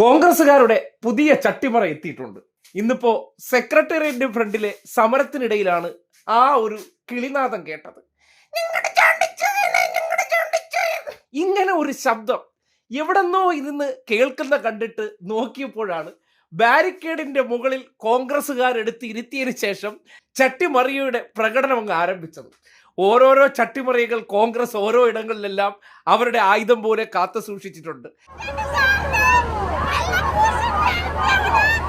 കോൺഗ്രസുകാരുടെ പുതിയ ചട്ടിമറ എത്തിയിട്ടുണ്ട്. ഇന്നിപ്പോ സെക്രട്ടേറിയറ്റിന്റെ ഫ്രണ്ടിലെ സമരത്തിനിടയിലാണ് ആ ഒരു കിളിനാഥം കേട്ടത്. ഇങ്ങനെ ഒരു ശബ്ദം എവിടെന്നോ ഇരുന്ന് കേൾക്കുന്ന കണ്ടിട്ട് നോക്കിയപ്പോഴാണ് ബാരിക്കേഡിന്റെ മുകളിൽ കോൺഗ്രസ്സുകാരെടുത്ത് ഇരുത്തിയതിനു ശേഷം ചട്ടിമറിയുടെ പ്രകടനം അങ്ങ് ആരംഭിച്ചത്. ഓരോരോ ചട്ടിമറികൾ കോൺഗ്രസ് ഓരോ ഇടങ്ങളിലെല്ലാം അവരുടെ ആയുധം പോലെ കാത്തു സൂക്ഷിച്ചിട്ടുണ്ട്. 打死你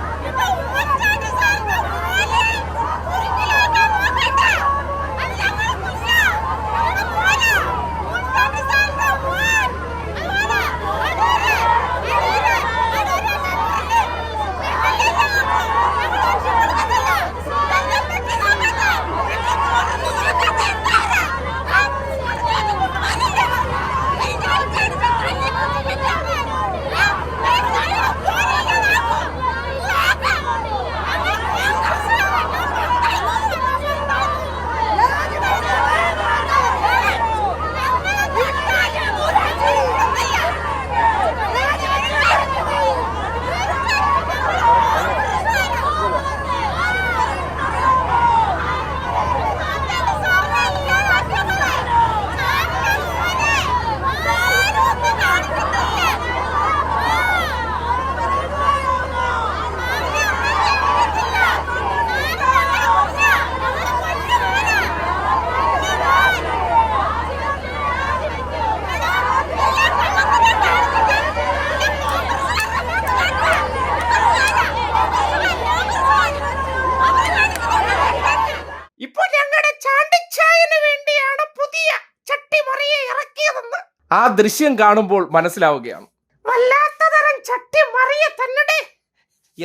ആ ദൃശ്യം കാണുമ്പോൾ മനസ്സിലാവുകയാണ്. വല്ലാത്ത തരം ചട്ടിമറിയെ തന്നെ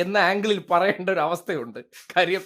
എന്ന ആംഗിളിൽ പറയേണ്ട ഒരു അവസ്ഥയുണ്ട്. കാര്യം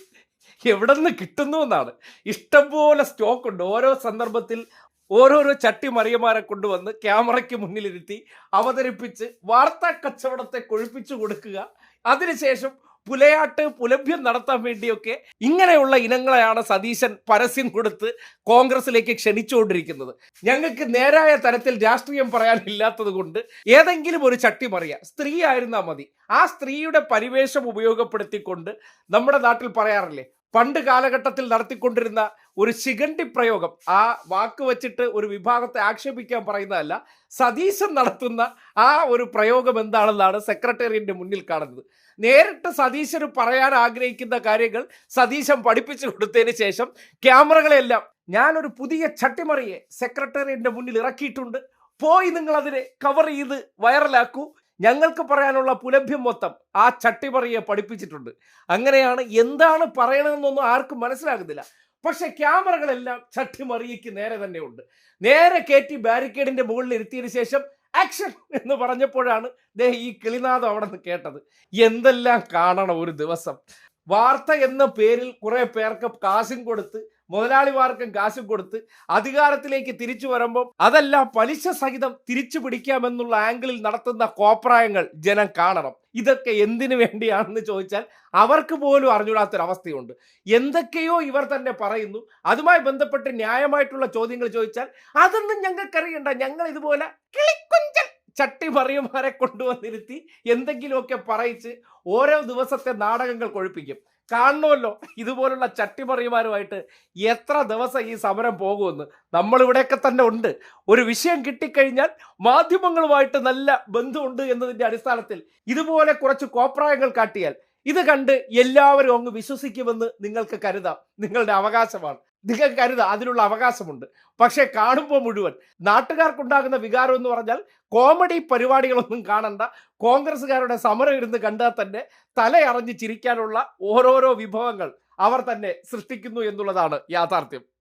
എവിടെ നിന്ന് കിട്ടുന്നു എന്നാണ്. ഇഷ്ടംപോലെ സ്റ്റോക്ക് ഉണ്ട്. ഓരോ സന്ദർഭത്തിൽ ഓരോരോ ചട്ടി മറിയമാരെ കൊണ്ടുവന്ന് ക്യാമറയ്ക്ക് മുന്നിലിരുത്തി അവതരിപ്പിച്ച് വാർത്താ കച്ചവടത്തെ കൊഴുപ്പിച്ചു കൊടുക്കുക. അതിനുശേഷം പുലയാട്ട് പുലഭ്യം നടത്താൻ വേണ്ടിയൊക്കെ ഇങ്ങനെയുള്ള ഇനങ്ങളെയാണ് സതീശൻ പരസ്യം കൊടുത്ത് കോൺഗ്രസിലേക്ക് ക്ഷണിച്ചുകൊണ്ടിരിക്കുന്നത്. ഞങ്ങൾക്ക് നേരായ തരത്തിൽ രാഷ്ട്രീയം പറയാനില്ലാത്തത് കൊണ്ട് ഏതെങ്കിലും ഒരു ചട്ടി മറിയ. സ്ത്രീ ആയിരുന്നാൽ മതി. ആ സ്ത്രീയുടെ പരിവേഷം ഉപയോഗപ്പെടുത്തിക്കൊണ്ട് നമ്മുടെ നാട്ടിൽ പറയാറില്ലേ പണ്ട് കാലഘട്ടത്തിൽ നടത്തിക്കൊണ്ടിരുന്ന ഒരു ശിഖണ്ഡി പ്രയോഗം ആ വാക്ക് വച്ചിട്ട് ഒരു വിഭാഗത്തെ ആക്ഷേപിക്കാൻ പറയുന്നതല്ല സതീശൻ നടത്തുന്ന ആ ഒരു പ്രയോഗം എന്താണെന്നാണ് സെക്രട്ടേറിയറ്റിന്റെ മുന്നിൽ കാണുന്നത്. നേരിട്ട് സതീശന് പറയാൻ ആഗ്രഹിക്കുന്ന കാര്യങ്ങൾ സതീശൻ പഠിപ്പിച്ചു കൊടുത്തതിന് ശേഷം ക്യാമറകളെല്ലാം ഞാനൊരു പുതിയ ചട്ടിമറിയെ സെക്രട്ടേറിയറ്റിന്റെ മുന്നിൽ ഇറക്കിയിട്ടുണ്ട്. പോയി നിങ്ങൾ അതിനെ കവർ ചെയ്ത് വൈറലാക്കൂ ഞങ്ങൾക്ക് പറയാനുള്ള പുലഭ്യം മൊത്തം ആ ചട്ടിമറിയെ പഠിപ്പിച്ചിട്ടുണ്ട്. അങ്ങനെയാണ് എന്താണ് പറയണമെന്നൊന്നും ആർക്കും മനസ്സിലാകുന്നില്ല. പക്ഷെ ക്യാമറകളെല്ലാം ചട്ടിമറിയയ്ക്ക് നേരെ തന്നെ ഉണ്ട്. നേരെ കയറ്റി ബാരിക്കേഡിന്റെ മുകളിൽ ഇരുത്തിയതിനു ശേഷം ആക്ഷൻ എന്ന് പറഞ്ഞപ്പോഴാണ് ദേ ഈ കിളിനാഥം അവിടെ നിന്ന് കേട്ടത്. എന്തെല്ലാം കാണണം ഒരു ദിവസം. വാർത്ത എന്ന പേരിൽ കുറെ പേർക്ക് കാശും കൊടുത്ത് മുതലാളിമാർക്കും കാശും കൊടുത്ത് അധികാരത്തിലേക്ക് തിരിച്ചു വരുമ്പോൾ അതെല്ലാം പലിശ സഹിതം തിരിച്ചു പിടിക്കാമെന്നുള്ള ആംഗിളിൽ നടത്തുന്ന കോപ്രായങ്ങൾ ജനം കാണണം. ഇതൊക്കെ എന്തിനു വേണ്ടിയാണെന്ന് ചോദിച്ചാൽ അവർക്ക് പോലും അറിഞ്ഞൂടാത്തൊരവസ്ഥയുണ്ട് എന്തൊക്കെയോ ഇവർ തന്നെ പറയുന്നു. അതുമായി ബന്ധപ്പെട്ട് ന്യായമായിട്ടുള്ള ചോദ്യങ്ങൾ ചോദിച്ചാൽ അതൊന്നും ഞങ്ങൾക്കറിയണ്ട. ഞങ്ങൾ ഇതുപോലെ കിളിക്കുഞ്ചൽ ചട്ടി മറിയന്മാരെ കൊണ്ടുവന്നിരുത്തി എന്തെങ്കിലുമൊക്കെ പറയിച്ച് ഓരോ ദിവസത്തെ നാടകങ്ങൾ കൊഴുപ്പിക്കും. കാണണമല്ലോ. ഇതുപോലുള്ള ചട്ടിമറിയുമാരുമായിട്ട് എത്ര ദിവസം ഈ സമരം പോകുമെന്ന് നമ്മളിവിടെയൊക്കെ തന്നെ ഉണ്ട്. ഒരു വിഷയം കിട്ടിക്കഴിഞ്ഞാൽ മാധ്യമങ്ങളുമായിട്ട് നല്ല ബന്ധമുണ്ട് എന്നതിന്റെ അടിസ്ഥാനത്തിൽ ഇതുപോലെ കുറച്ച് കോപ്രായങ്ങൾ കാട്ടിയാൽ ഇത് കണ്ട് എല്ലാവരും അങ്ങ് വിശ്വസിക്കുമെന്ന് നിങ്ങൾക്ക് കരുതാം. നിങ്ങളുടെ അവകാശമാണ്. നിങ്ങൾക്ക് കരുതാം അതിനുള്ള അവകാശമുണ്ട്. പക്ഷേ കാണുമ്പോൾ മുഴുവൻ. നാട്ടുകാർക്കുണ്ടാകുന്ന വികാരം എന്ന് പറഞ്ഞാൽ കോമഡി പരിപാടികളൊന്നും കാണണ്ട. കോൺഗ്രസ്സുകാരുടെ സമരം ഇരുന്ന് കണ്ടാൽ തന്നെ തലയറിഞ്ഞ് ചിരിക്കാനുള്ള ഓരോരോ വിഭവങ്ങൾ അവർ തന്നെ സൃഷ്ടിക്കുന്നു എന്നുള്ളതാണ് യാഥാർത്ഥ്യം.